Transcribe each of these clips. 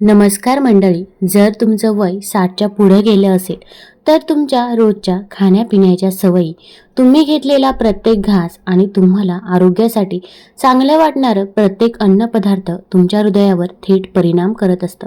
नमस्कार मंडळी जर तुमचं वय साठच्या पुढे गेलं असेल तर तुमच्या रोजच्या खाण्यापिण्याच्या सवयी तुम्ही घेतलेला प्रत्येक घास आणि तुम्हाला आरोग्यासाठी चांगलं वाटणारं प्रत्येक अन्नपदार्थ तुमच्या हृदयावर थेट परिणाम करत असतं.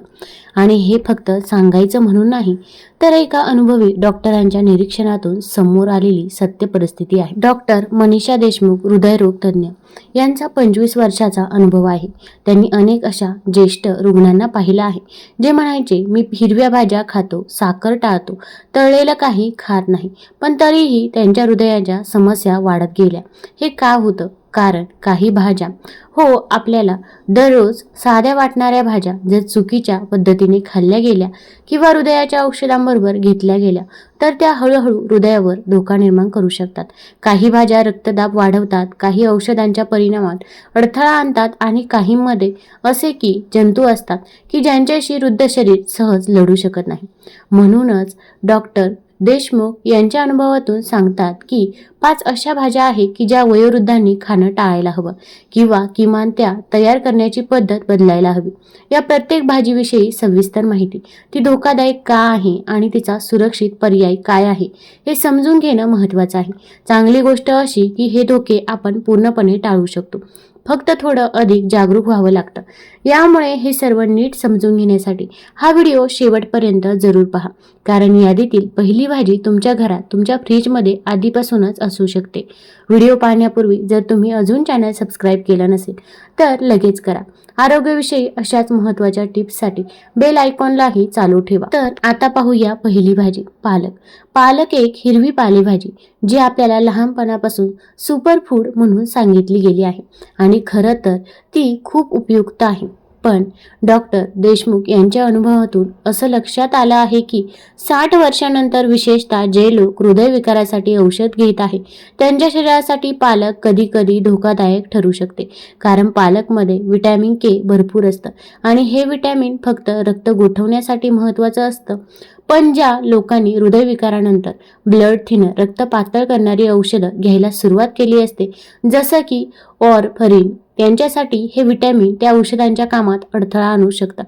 आणि हे फक्त सांगायचं म्हणून नाही तर एका अनुभवी डॉक्टरांच्या निरीक्षणातून समोर आलेली सत्य परिस्थिती आहे. डॉक्टर मनीषा देशमुख हृदयरोग तज्ज्ञ यांचा पंचवीस वर्षाचा अनुभव आहे. त्यांनी अनेक अशा ज्येष्ठ रुग्णांना पाहिलं आहे जे म्हणायचे मी हिरव्या भाज्या खातो साखर टाळतो तर कळलेलं काही खात नाही. पण तरीही त्यांच्या हृदयाच्या समस्या वाढत गेल्या. हे का होतं? कारण काही भाज्या हो आपल्याला दररोज साध्या वाटणाऱ्या भाज्या जर चुकीच्या पद्धतीने खाल्ल्या गेल्या किंवा हृदयाच्या औषधांबरोबर घेतल्या गेल्या तर त्या हळूहळू हृदयावर धोका निर्माण करू शकतात. काही भाज्या रक्तदाब वाढवतात काही औषधांच्या परिणामात अडथळा आणतात आणि काहींमध्ये असे की जंतू असतात की ज्यांच्याशी वृद्ध शरीर सहज लढू शकत नाही. म्हणूनच डॉक्टर देशमुख यांच्या अनुभवातून सांगतात की पाच अशा भाज्या आहेत की ज्या वयोवृद्धांनी खाणं टाळायला हवं किंवा किमान त्या तयार करण्याची पद्धत बदलायला हवी. या प्रत्येक भाजीविषयी सविस्तर माहिती. ती धोकादायक का आहे आणि तिचा सुरक्षित पर्याय काय आहे हे समजून घेणं महत्त्वाचं आहे. चांगली गोष्ट अशी की हे धोके आपण पूर्णपणे टाळू शकतो. फक्त थोडं अधिक जागरूक व्हावं लागतं. यामुळे हे सर्व नीट समजून घेण्यासाठी हा व्हिडिओ शेवटपर्यंत जरूर पहा. कारण यादीतील पहिली भाजी तुमच्या घरात तुमच्या फ्रीजमध्ये आधीपासूनच असू शकते. व्हिडिओ पाहण्यापूर्वी जर तुम्ही अजून चॅनल सबस्क्राईब केलं नसेल तर लगेच करा. आरोग्याविषयी अशाच महत्त्वाच्या टिप्ससाठी बेल आयकॉनलाही चालू ठेवा. तर आता पाहूया पहिली भाजी पालक. पालक एक हिरवी पालेभाजी जी आपल्याला लहानपणापासून सुपर फूड म्हणून सांगितली गेली आहे. आणि खरं तर ती खूप उपयुक्त आहे. पण डॉक्टर देशमुख यांच्या अनुभवातून असं लक्षात आलं आहे की साठ वर्षानंतर विशेषतः जे लोक हृदयविकारासाठी औषध घेत आहे त्यांच्या शरीरासाठी पालक कधी कधी धोकादायक ठरू शकते. कारण पालकमध्ये विटॅमिन के भरपूर असतं आणि हे विटॅमिन फक्त रक्त गोठवण्यासाठी महत्त्वाचं असतं. पण ज्या लोकांनी हृदयविकारानंतर ब्लड थिनर रक्त पातळ करणारी औषधं घ्यायला सुरुवात केली असते जसं की ऑरफरीन त्यांच्यासाठी हे विटॅमिन त्या औषधांच्या कामात अडथळा आणू शकतं.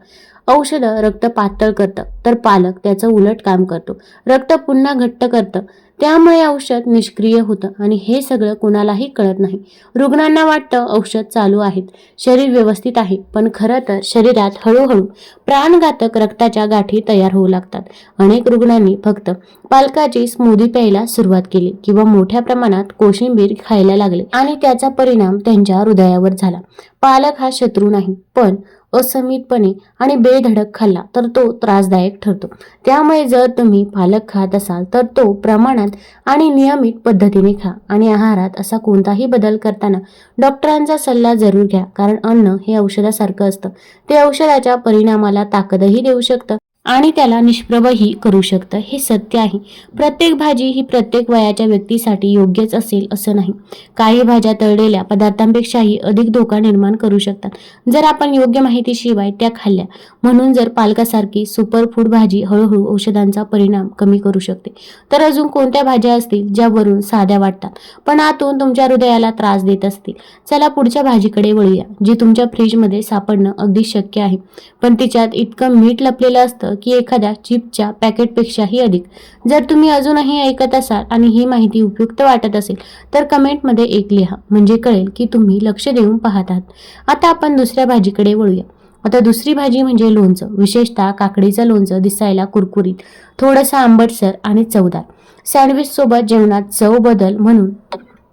औषधं रक्त पातळ करतं तर पालक त्याचं उलट काम करतो. रक्त पुन्हा घट्ट करतं. त्यामुळे औषध निष्क्रिय होतं आणि हे सगळं कुणालाही कळत नाही. रुग्णांना वाटतं औषध चालू आहेत. शरीर व्यवस्थित आहे पण खरं तर शरीरात हळूहळू प्राणघातक रक्ताच्या गाठी तयार होऊ लागतात. अनेक रुग्णांनी फक्त पालकाची स्मूदी प्यायला सुरुवात केली किंवा मोठ्या प्रमाणात कोशिंबीर खायला लागले आणि त्याचा परिणाम त्यांच्या हृदयावर झाला. पालक हा शत्रू नाही पण असमितपणे आणि बेधडक खाल्ला तर तो त्रासदायक ठरतो. त्यामुळे जर तुम्ही पालक खात असाल तर तो प्रमाणात आणि नियमित पद्धतीने खा आणि आहारात असा कोणताही बदल करताना डॉक्टरांचा सल्ला जरूर घ्या कारण अन्न हे औषधासारखं असतं. ते औषधाच्या परिणामाला ताकदही देऊ शकतं. आणि त्याला निष्प्रभही करू शकतं. हे सत्य आहे. प्रत्येक भाजी ही प्रत्येक वयाच्या व्यक्तीसाठी योग्यच असेल असं नाही. काही भाज्या तळलेल्या पदार्थांपेक्षाही अधिक धोका निर्माण करू शकतात. जर आपण योग्य माहितीशिवाय त्या खाल्ल्या म्हणून जर पालकासारखी सुपर फूड भाजी हळूहळू औषधांचा परिणाम कमी करू शकते. तर अजून कोणत्या भाज्या असतील ज्यावरून साध्या वाटतात? पण आतून तुमच्या हृदयाला त्रास देत असतील. चला पुढच्या भाजीकडे वळूया जी तुमच्या फ्रीजमध्ये सापडणं अगदी शक्य आहे. पण तिच्यात इतकं मीठ लपलेलं असतं की एखाद्या चिपच्या पॅकेटपेक्षाही अधिक. जर तुम्ही अजूनही ऐकत असाल आणि ही माहिती उपयुक्त वाटत असेल तर कमेंटमध्ये एक लिहा म्हणजे कळेल की तुम्ही लक्ष देऊन पाहत आहात. आता आपण दुसऱ्या भाजीकडे वळूया. आता दुसरी भाजी म्हणजे लोणचं विशेषतः काकडीचं लोणचं दिसायला कुरकुरीत थोडंसं आंबटसर आणि चवदार. सँडविच सोबत जेवणात चव बदल म्हणून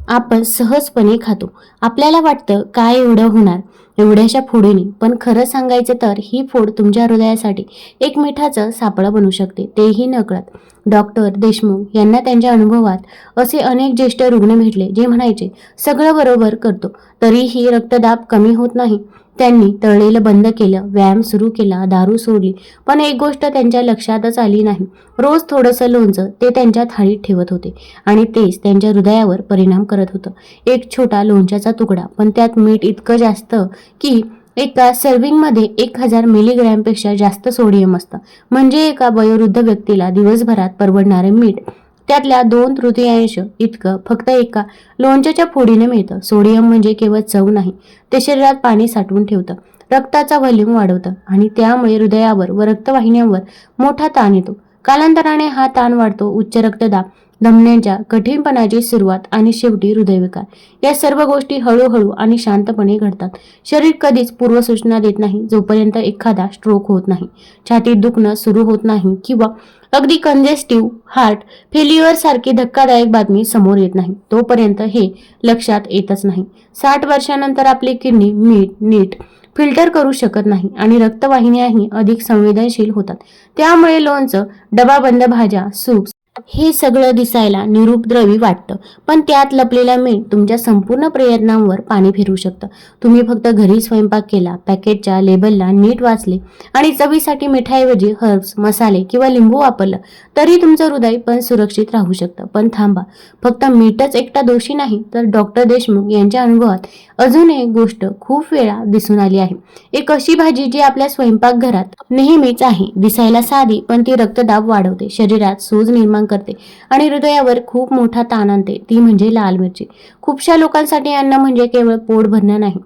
आपण सहजपणे खातो. आपल्याला वाटतं काय एवढं होणार? एवढ्याशा फोडीने. पण खरं सांगायचं तर ही फोड तुमच्या हृदयासाठी एक मिठाचं सापळं बनू शकते तेही नकळत. डॉक्टर देशमुख यांना त्यांच्या अनुभवात असे अनेक ज्येष्ठ रुग्ण भेटले जे म्हणायचे सगळं बरोबर करतो तरीही रक्तदाब कमी होत नाही. त्यांनी तळलेलं बंद केलं व्यायाम सुरू केला दारू सोडली. पण एक गोष्ट त्यांच्या लक्षातच आली नाही. रोज थोडंसं लोणचं ते त्यांच्या थाळीत ठेवत होते आणि तेच त्यांच्या हृदयावर परिणाम करत होतं. एक छोटा लोणच्याचा तुकडा पण त्यात मीठ इतकं जास्त की एका सर्विंगमध्ये एक हजार मिलीग्रॅमपेक्षा जास्त सोडियम असतं. म्हणजे एका वयोवृद्ध व्यक्तीला दिवसभरात परवडणारे मीठ त्यातल्या दोन तृतीयांश इतकं फक्त एका लोणच्याच्या फोडीने मिळतं. सोडियम म्हणजे केवळ चव नाही ते शरीरात पाणी साठवून ठेवतं. रक्ताचा व्हॉल्यूम वाढवतं आणि त्यामुळे हृदयावर व रक्तवाहिन्यांवर मोठा ताण येतो. कालांतराने हा ताण वाढतो. उच्च रक्तदाब धमन्यांच्या कठीणपणाची सुरुवात आणि शेवटी हृदयविकार. या सर्व गोष्टी हळूहळू आणि शांतपणे घडतात. शरीर कधीच पूर्वसूचना देत नाही जोपर्यंत एखादा स्ट्रोक होत नाही. छातीत दुखणं सुरू होत नाही किंवा अगदी कंजेस्टिव्ह हार्ट फेल्युअर सारखी धक्कादायक बातमी समोर येत नाही तोपर्यंत हे लक्षात येतच नाही. साठ वर्षानंतर आपली किडनी मीठ नीट फिल्टर करू शकत नाही आणि रक्तवाहिन्याही अधिक संवेदनशील होतात. त्यामुळे लोणचं डबाबंद भाज्या सूप हे सगळं दिसायला निरुपद्रवी वाटतं. पण त्यात लपलेला मीठ तुमच्या संपूर्ण प्रयत्नांवर पाणी फिरू शकतं. तुम्ही फक्त घरी स्वयंपाक केला पॅकेटच्या लेबलला नीट वाचले आणि चवीसाठी मिठाईऐवजी हर्ब्स मसाले किंवा लिंबू वापरलं तरी तुमचं हृदय पण सुरक्षित राहू शकतं. पण थांबा फक्त मीठच एकटा दोषी नाही तर डॉक्टर देशमुख यांच्या अनुभवात अजून एक गोष्ट खूप वेळा दिसून आली आहे. एक अशी भाजी जी आपल्या स्वयंपाकघरात नेहमीच आहे दिसायला साधी पण ती रक्तदाब वाढवते. शरीरात सूज निर्माण करते आणि हृदयावर खूप मोठा ताण आणते. ती म्हणजे लाल मिरची. खूपशा लोकांसाठी अन्न म्हणजे केवळ पोट भरणं नाही.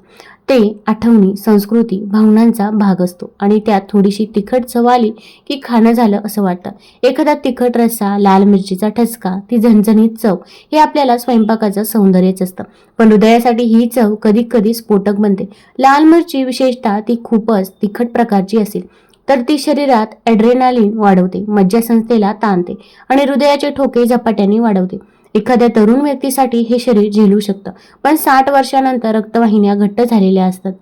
ते आठवणी संस्कृती भावनांचा भाग असतो आणि त्यात थोडीशी तिखट चव आली की खाणं झालं असं वाटतं. एखादा तिखट रस्सा लाल मिरचीचा ठसका ती झणझणीत चव हे आपल्याला स्वयंपाकाचं सौंदर्यच असतं. पण हृदयासाठी ही चव कधी कधी स्फोटक बनते. लाल मिरची विशेषतः ती खूपच तिखट प्रकारची असेल. तर ती शरीरात ॲड्रेनालिन वाढवते मज्जासंस्थेला ताणते आणि हृदयाचे ठोके झपाट्याने वाढवते. एखाद्या तरुण व्यक्तीसाठी हे शरीर झेलू शकतं पण साठ वर्षानंतर रक्तवाहिन्या घट्ट झालेल्या असतात.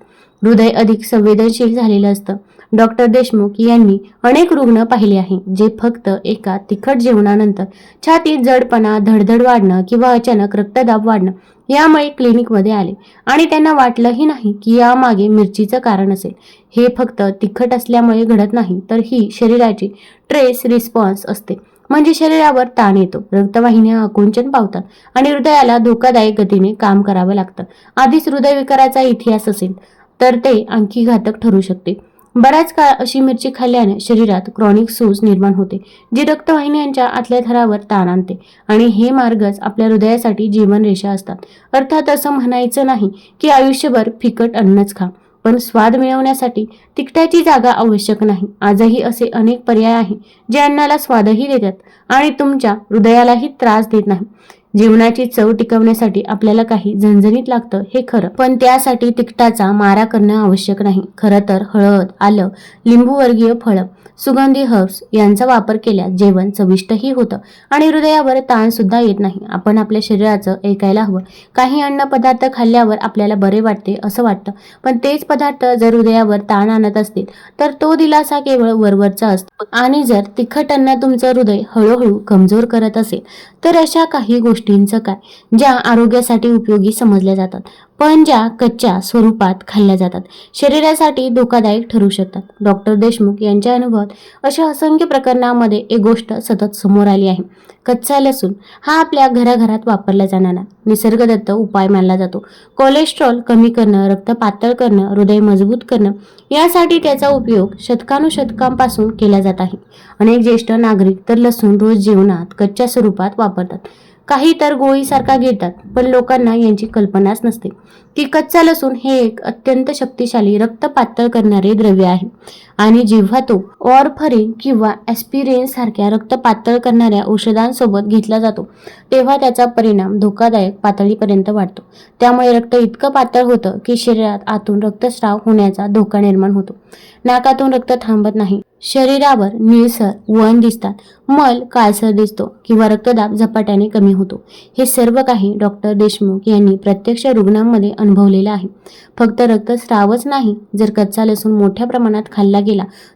हृदय अधिक संवेदनशील झालेलं असतं. डॉक्टर देशमुख यांनी अनेक रुग्ण पाहिले आहे जे फक्त एका तिखट जेवणानंतर छातीत जडपणा धडधड वाढणं किंवा अचानक रक्तदाब वाढणं यामुळे क्लिनिकमध्ये आले. आणि त्यांना वाटलंही नाही की यामागे मिरचीचं कारण असेल. हे फक्त तिखट असल्यामुळे घडत नाही तर ही शरीराची ट्रेस रिस्पॉन्स असते. म्हणजे शरीरावर ताण येतो रक्तवाहिन्या आकुंचन पावतात आणि हृदयाला धोकादायक गतीने काम करावं लागतं. आधीच हृदयविकाराचा इतिहास असेल तर ते आणखी घातक ठरू शकते. बराच काळ अशी मिरची खाल्ल्याने शरीरात क्रॉनिक सूज निर्माण होते जी रक्तवाहिन्यांच्या आतल्या थरावर ताण आणते आणि हे मार्गच आपल्या हृदयासाठी जीवनरेषा असतात. अर्थात असं म्हणायचं नाही की आयुष्यभर फिकट अन्नच खा पण स्वाद मिळवण्यासाठी तिखटाची जागा आवश्यक नाही. आजही असे अनेक पर्याय आहे जे अन्नाला स्वादही देतात आणि तुमच्या हृदयालाही त्रास देत नाही. जेवणाची चव टिकवण्यासाठी आपल्याला काही झणझणीत लागतं हे खरं. पण त्यासाठी तिखटाचा मारा करणं आवश्यक नाही. खरं तर हळद आलं लिंबूवर्गीय फळं सुगंधी हर्ब्स यांचा वापर केल्यास जेवण चविष्टही होतं आणि हृदयावर ताण सुद्धा येत नाही. आपण आपल्या शरीराचं ऐकायला हवं. काही अन्न पदार्थ खाल्ल्यावर आपल्याला बरे वाटते असं वाटतं. पण तेच पदार्थ जर हृदयावर ताण आणत असतील तर तो दिलासा केवळ वरवरचा असतो. आणि जर तिखट अन्न तुमचं हृदय हळूहळू कमजोर करत असेल तर अशा काही गोष्टी गोष्टींचं काय? ज्या आरोग्यासाठी उपयोगी समजल्या जातात पण ज्या कच्च्या स्वरूपात खाल्ल्या जातात. शरीरासाठी धोकादायक ठरू शकतात. डॉक्टर देशमुख यांच्या अनुभवात अशा असंख्य प्रकरणामध्ये एक गोष्ट सतत समोर आली आहे. कच्चा लसूण हा आपल्या घराघरात वापरला जाणारा निसर्गदत्त उपाय मानला जातो. कोलेस्ट्रॉल कमी करणं रक्त पातळ करणं हृदय मजबूत करणं यासाठी त्याचा उपयोग शतकानुशतकांपासून केला जात आहे. अनेक ज्येष्ठ नागरिक तर लसूण रोज जीवनात कच्च्या स्वरूपात वापरतात. काही तर गोळीसारखा घेतात पण लोकांना यांची कल्पनाच नसते. की कच्चा लसूण हे एक अत्यंत शक्तिशाली रक्त पातळ करणारे द्रव्य आहे. आणि जेव्हा तो ऑरफरिन किंवा ॲस्पिरिन सारख्या रक्त पातळ करणाऱ्या औषधांसोबत घेतला जातो तेव्हा त्याचा परिणाम धोकादायक पातळीपर्यंत वाढतो. त्यामुळे रक्त इतकं पातळ होतं की शरीरात आतून रक्तस्राव होण्याचा धोका निर्माण होतो. नाकातून रक्त थांबत नाही. शरीरावर निळसर वन दिसतात. मल काळसर दिसतो किंवा रक्तदाब झपाट्याने कमी होतो. हे सर्व काही डॉक्टर देशमुख यांनी प्रत्यक्ष रुग्णांमध्ये अनुभवलेलं आहे. फक्त रक्तस्रावच नाही जर कच्चा लसूण मोठ्या प्रमाणात खाल्ला गेला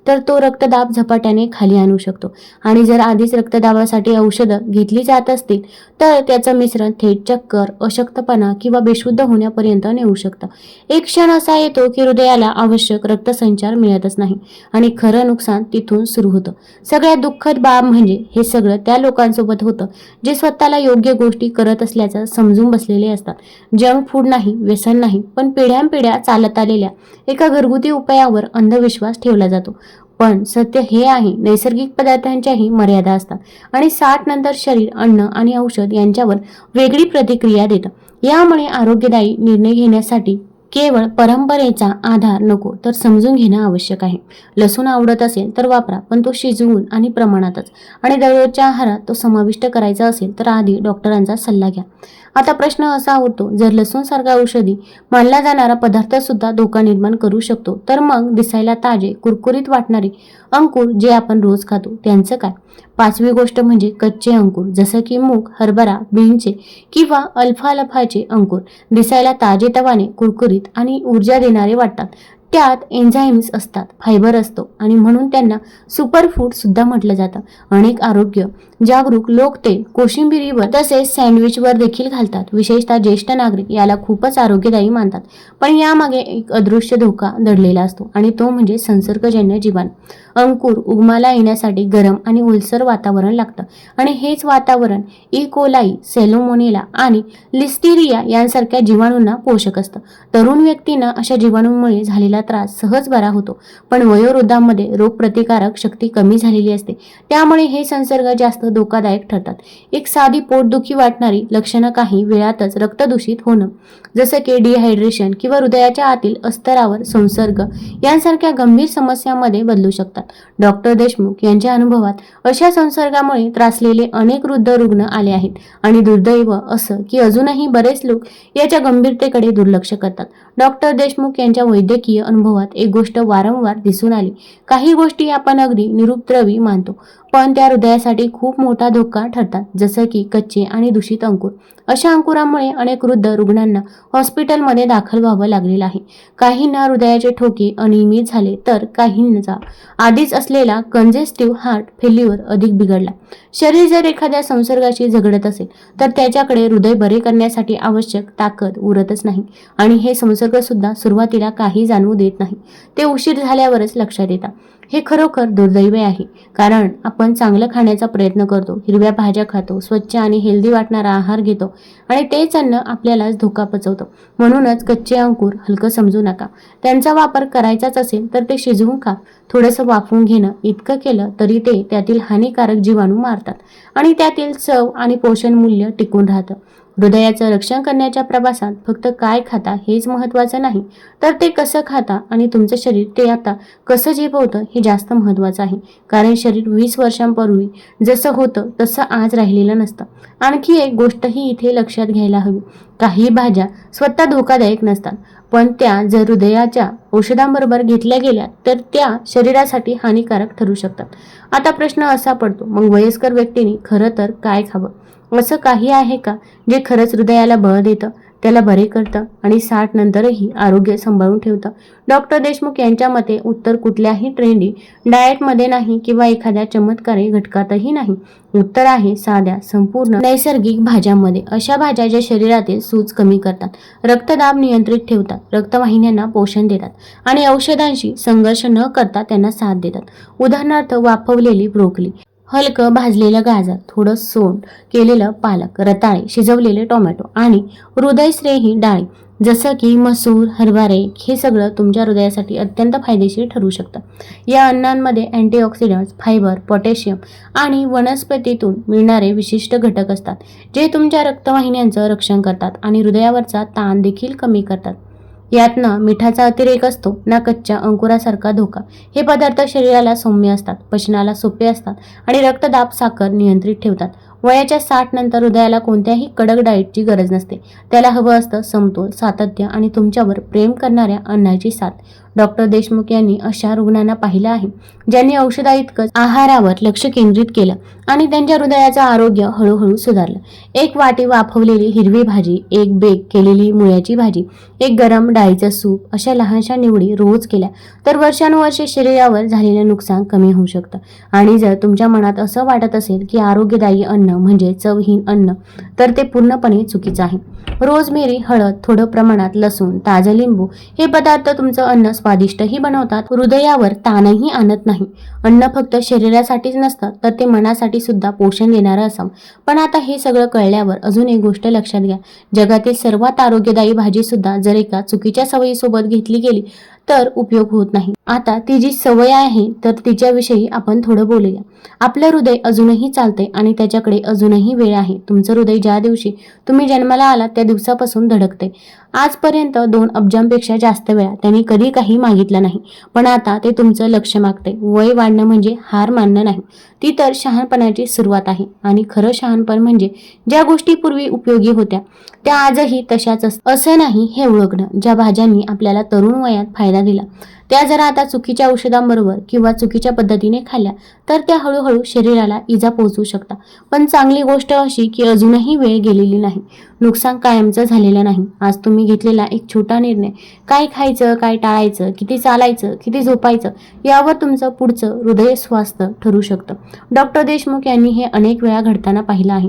तर तो रक्तदाब झपाट्याने खाली आणू शकतो. आणि जर आधीच रक्तदाबासाठी औषधं घेतली जात असतील तर त्याचं मिश्रण थेट चक्कर अशक्तपणा किंवा बेशुद्ध होण्यापर्यंत नेऊ शकतं. एक क्षण असा येतो की हृदयाला आवश्यक रक्तसंचार मिळतच नाही आणि खरं नुकसान तिथून सुरू होतं. सगळ्यात दुःखद बाब म्हणजे हे सगळं त्या लोकांसोबत होतं जे स्वतःला योग्य गोष्टी करत असल्याचं समजून बसलेले असतात. जंक फूड नाही व्यसन नाही पण पिढ्यानपिढ्या चालत आलेल्या एका घरगुती उपायावर अंधविश्वास ठेवला जातो. पण सत्य हे आहे नैसर्गिक पदार्थांच्याही मर्यादा असतात. आणि साठ नंतर शरीर अन्न आणि औषध यांच्यावर वेगळी प्रतिक्रिया देतं. यामुळे आरोग्यदायी निर्णय घेण्यासाठी केवळ परंपरेचा आधार नको तर समजून घेणं आवश्यक आहे. लसूण आवडत असेल तर वापरा पण तो शिजवून आणि प्रमाणातच. आणि दररोजच्या आहारात तो समाविष्ट करायचा असेल तर आधी डॉक्टरांचा सल्ला घ्या. आता प्रश्न असा होतो जर लसूण सारखा औषधी मानला जाणारा पदार्थ सुद्धा धोका निर्माण करू शकतो तर मग दिसायला ताजे कुरकुरीत वाटणारे अंकुर जे आपण रोज खातो त्यांचं काय? पाचवी गोष्ट म्हणजे कच्चे अंकुर जसं की मूग हरभरा बीनचे किंवा अल्फालफाचे अंकुर. दिसायला ताजेतवाने कुरकुरीत आणि ऊर्जा देणारे वाटतात. त्यात एन्झाईम्स असतात फायबर असतो आणि म्हणून त्यांना सुपरफूड सुद्धा म्हटलं जातं. अनेक आरोग्य जागरूक लोक ते कोशिंबिरीवर तसेच सँडविचवर देखील घालतात. विशेषतः ज्येष्ठ नागरिक याला खूपच आरोग्यदायी मानतात. पण यामागे एक अदृश्य धोका दडलेला असतो आणि तो म्हणजे संसर्गजन्य जीवाणू अंकुर उगमाला येण्यासाठी गरम आणि ओलसर वातावरण लागतं. आणि हेच वातावरण e. इकोलाई सेलोमोनेला आणि लिस्टिरिया यांसारख्या जीवाणूंना पोषक असतं. तरुण व्यक्तींना अशा जीवाणूंमुळे झालेला त्रास सहज बरा होतो. पण वयोवृद्धांमध्ये रोगप्रतिकारक शक्ती कमी झालेली असते. त्यामुळे हे संसर्ग जास्त धोकादायक ठरतात. एक साधी पोटदुखी वाटणारी लक्षणं काही वेळातच रक्तदूषित होणं जसं की डिहायड्रेशन किंवा हृदयाच्या आतील अस्तरावर संसर्ग यांसारख्या गंभीर समस्यांमध्ये बदलू शकतात. डॉक्टर देशमुख यांच्या अनुभवात अशा संसर्गामुळे त्रासलेले अनेक वृद्ध रुग्ण आले आहेत आणि दुर्दैव असं की अजूनही बरेच लोक याच्या गंभीरतेकडे दुर्लक्ष करतात. डॉक्टर देशमुख यांच्या वैद्यकीय अनुभवात एक गोष्ट वारंवार दिसून आली. काही गोष्टी आपण अगदी निरुपद्रवी मानतो. पण त्या हृदयासाठी खूप मोठा धोका ठरतात जसं की कच्चे आणि दूषित अंकुर. अशा अंकुरामुळे अनेक वृद्ध रुग्णांना हॉस्पिटलमध्ये दाखल व्हावं लागलेलं आहे. काहींना हृदयाचे ठोके अनियमित झाले तर काहींचा आधीच असलेला कंजेस्टिव्ह हार्ट फेल्युअर अधिक बिघडला. शरीर जर एखाद्या संसर्गाशी झगडत असेल तर त्याच्याकडे हृदय बरे करण्यासाठी आवश्यक ताकद उरतच नाही आणि हे संसर्ग सुद्धा सुरुवातीला काही जाणवू देत नाही. ते उशीर झाल्यावरच लक्षात येतात. हे खरोखर दुर्दैवी आहे. कारण आपण चांगलं खाण्याचा प्रयत्न करतो हिरव्या भाज्या खातो स्वच्छ आणि हेल्दी वाटणारा आहार घेतो आणि तेच अन्न आपल्यालाच धोका पचवतो. म्हणूनच कच्चे अंकुर हलकं समजू नका. त्यांचा वापर करायचाच असेल तर ते शिजवून खा. थोडंसं वाफवून घेणं इतकं केलं तरी ते त्यातील हानिकारक जीवाणू मारतात आणि त्यातील चव आणि पोषण मूल्य टिकून राहतं. हृदयाचं रक्षण करण्याच्या प्रवासात फक्त काय खाता हेच महत्त्वाचं नाही. तर ते कसं खाता आणि तुमचं शरीर ते आता कसं झेपवतं हे जास्त महत्त्वाचं आहे. कारण शरीर वीस वर्षांपूर्वी जसं होतं तसं आज राहिलेलं नसतं. आणखी एक गोष्टही इथे लक्षात घ्यायला हवी. काही भाज्या स्वतः धोकादायक नसतात. पण त्या जर हृदयाच्या औषधांबरोबर घेतल्या गेल्या तर त्या शरीरासाठी हानिकारक ठरू शकतात. आता प्रश्न असा पडतो मग वयस्कर व्यक्तीने खरं तर काय खावं? असं काही आहे का? जे खरंच हृदयाला बळ देतं त्याला बरे करतं आणि साठ नंतरही आरोग्य सांभाळून ठेवतं. डॉक्टर देशमुख यांच्या मते उत्तर कुठल्याही ट्रेंडी डाएटमध्ये नाही किंवा एखाद्या चमत्कारी घटकातही नाही. उत्तर आहे साध्या संपूर्ण नैसर्गिक भाज्यांमध्ये. अशा भाज्या ज्या शरीरातील सूज कमी करतात रक्तदाब नियंत्रित ठेवतात रक्तवाहिन्यांना पोषण देतात आणि औषधांशी संघर्ष न करता त्यांना साथ देतात. उदाहरणार्थ वाफवलेली ब्रोकली. हलकं भाजलेलं गाजर थोडं सोंड केलेलं पालक रताळे शिजवलेले टोमॅटो आणि हृदयश्रेही डाळी जसं की मसूर हरभरे हे सगळं तुमच्या हृदयासाठी अत्यंत फायदेशीर ठरू शकतं. या अन्नांमध्ये अँटीऑक्सिडंट्स फायबर पोटॅशियम आणि वनस्पतीतून मिळणारे विशिष्ट घटक असतात जे तुमच्या रक्तवाहिन्यांचं रक्षण करतात आणि हृदयावरचा ताण देखील कमी करतात. यात ना मिठाचा अतिरेक असतो ना कच्च्या अंकुरासारखा धोका. हे पदार्थ शरीराला सौम्य असतात पचनाला सोपे असतात आणि रक्तदाब साखर नियंत्रित ठेवतात. वयाच्या साठ नंतर हृदयाला कोणत्याही कडक डाएटची गरज नसते. त्याला हवं असतं समतोल सातत्य आणि तुमच्यावर प्रेम करणाऱ्या अन्नाची साथ. डॉक्टर देशमुख यांनी अशा रुग्णांना पाहिलं आहे ज्यांनी औषधाइतकंच आहारावर लक्ष केंद्रित केलं आणि त्यांच्या हृदयाचं आरोग्य हळूहळू सुधारलं. एक वाटी वाफवलेली हिरवी भाजी एक बेक केलेली मुळ्याची भाजी एक गरम डाळीचं सूप अशा लहानशा निवडी रोज केल्या तर वर्षानुवर्षे शरीरावर झालेलं नुकसान कमी होऊ शकतं. आणि जर तुमच्या मनात असं वाटत असेल की आरोग्यदायी अन्न म्हणजे चवहीन अन्न. तर ते पूर्णपणे चुकीचं आहे. रोजमेरी हळद थोडं प्रमाणात लसूण ताजं लिंबू हे पदार्थ तुमचं अन्न स्वादिष्टही बनवतात. हृदयावर ताणही आणत नाही. अन्न फक्त शरीरासाठीच नसतं तर ते मनासाठी सुद्धा पोषण देणारं असावं पण आता हे सगळं कळल्यावर अजून एक गोष्ट लक्षात घ्या. जगातील सर्वात आरोग्यदायी भाजी सुद्धा जर एका चुकीच्या सवयीसोबत घेतली गेली तर उपयोग होत नाही. आता ती जी सवय आहे तर तिच्याविषयी आपण थोडं बोलूया. आपलं हृदय अजूनही चालते आणि त्याच्याकडे अजूनही वेळ आहे. तुमचं हृदय ज्या दिवशी तुम्ही जन्माला आलात त्या दिवसापासून धडकते आजपर्यंत दोन अब्जांपेक्षा जास्त वेळा त्यांनी कधी काही मागितलं नाही. पण आता ते तुमचं लक्ष मागते वय वाढणं म्हणजे हार मानणं नाही. ती तर शहाणपणाची सुरुवात आहे. आणि खरं शहाणपण म्हणजे ज्या गोष्टी पूर्वी उपयोगी होत्या त्या आजही तशाच असं नाही हे ओळखणं ज्या भाज्यांनी आपल्याला तरुण वयात फायदा दिला. त्या जर आता चुकीच्या औषधांबरोबर किंवा चुकीच्या पद्धतीने खाल्ल्या तर त्या हळूहळू शरीराला इजा पोहोचू शकतात. पण चांगली गोष्ट अशी की अजूनही वेळ गेलेली नाही. नुकसान कायमचं झालेलं नाही. आज तुम्ही घेतलेला एक छोटा निर्णय. काय खायचं काय टाळायचं किती चालायचं किती झोपायचं यावर तुमचं पुढचं हृदय स्वास्थ्य ठरू शकतं. डॉक्टर देशमुख यांनी हे अनेक वेळा घडताना पाहिलं आहे.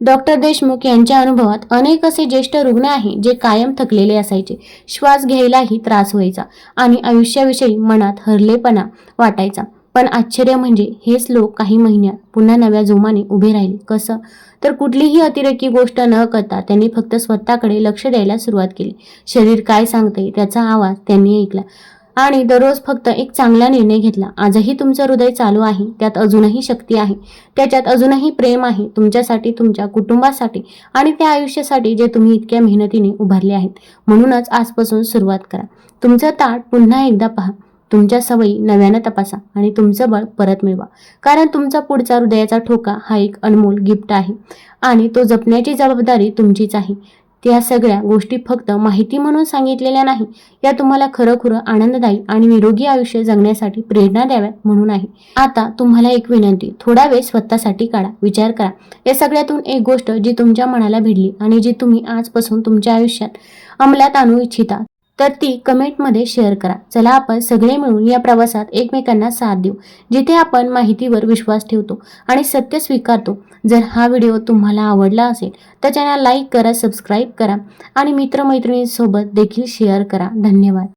डॉक्टर देशमुख यांच्या अनुभवात अनेक असे ज्येष्ठ रुग्ण आहे जे कायम थकलेले असायचे. श्वास घ्यायलाही त्रास व्हायचा आणि आयुष्याविषयी मनात हरलेपणा वाटायचा. पण आश्चर्य म्हणजे हेच लोक काही महिन्यात पुन्हा नव्या जोमाने उभे राहिले. कसं? तर कुठलीही अतिरेकी गोष्ट न करता त्यांनी फक्त स्वतःकडे लक्ष द्यायला सुरुवात केली. शरीर काय सांगते त्याचा आवाज त्यांनी ऐकला. आणि दररोज फक्त एक चांगला निर्णय घेतला. आजही तुमचं हृदय चालू आहे. त्यात अजूनही शक्ती आहे. त्याच्यात अजूनही प्रेम आहे. तुमच्यासाठी तुमच्या कुटुंबासाठी आणि त्या आयुष्यासाठी जे तुम्ही इतक्या मेहनतीने उभारले आहेत. म्हणूनच आजपासून सुरुवात करा. तुमचं ताट पुन्हा एकदा पहा. तुमच्या सवयी नव्यानं तपासा आणि तुमचं बळ परत मिळवा. कारण तुमचा पुढचा हृदयाचा ठोका हा एक अनमोल गिफ्ट आहे आणि तो जपण्याची जबाबदारी तुमचीच आहे. त्या सगळ्या गोष्टी फक्त माहिती म्हणून सांगितलेल्या नाही. या तुम्हाला खरोखर आनंददायी आणि निरोगी आयुष्य जगण्यासाठी प्रेरणा द्याव्यात म्हणून आहे. आता तुम्हाला एक विनंती थोडा वेळ स्वतःसाठी काढा विचार करा. या सगळ्यातून एक गोष्ट जी तुमच्या मनाला भिडली आणि जी तुम्ही आजपासून तुमच्या आयुष्यात अंमलात आणू इच्छिता तर ती कमेंटमध्ये शेअर करा. चला आपण सगळे मिळून या प्रवासात एकमेकांना साथ देऊ जिथे आपण माहितीवर विश्वास ठेवतो आणि सत्य स्वीकारतो. जर हा व्हिडिओ तुम्हाला आवडला असेल तर चॅनल लाईक करा सबस्क्राईब करा आणि मित्रमैत्रिणींसोबत देखील शेअर करा. धन्यवाद.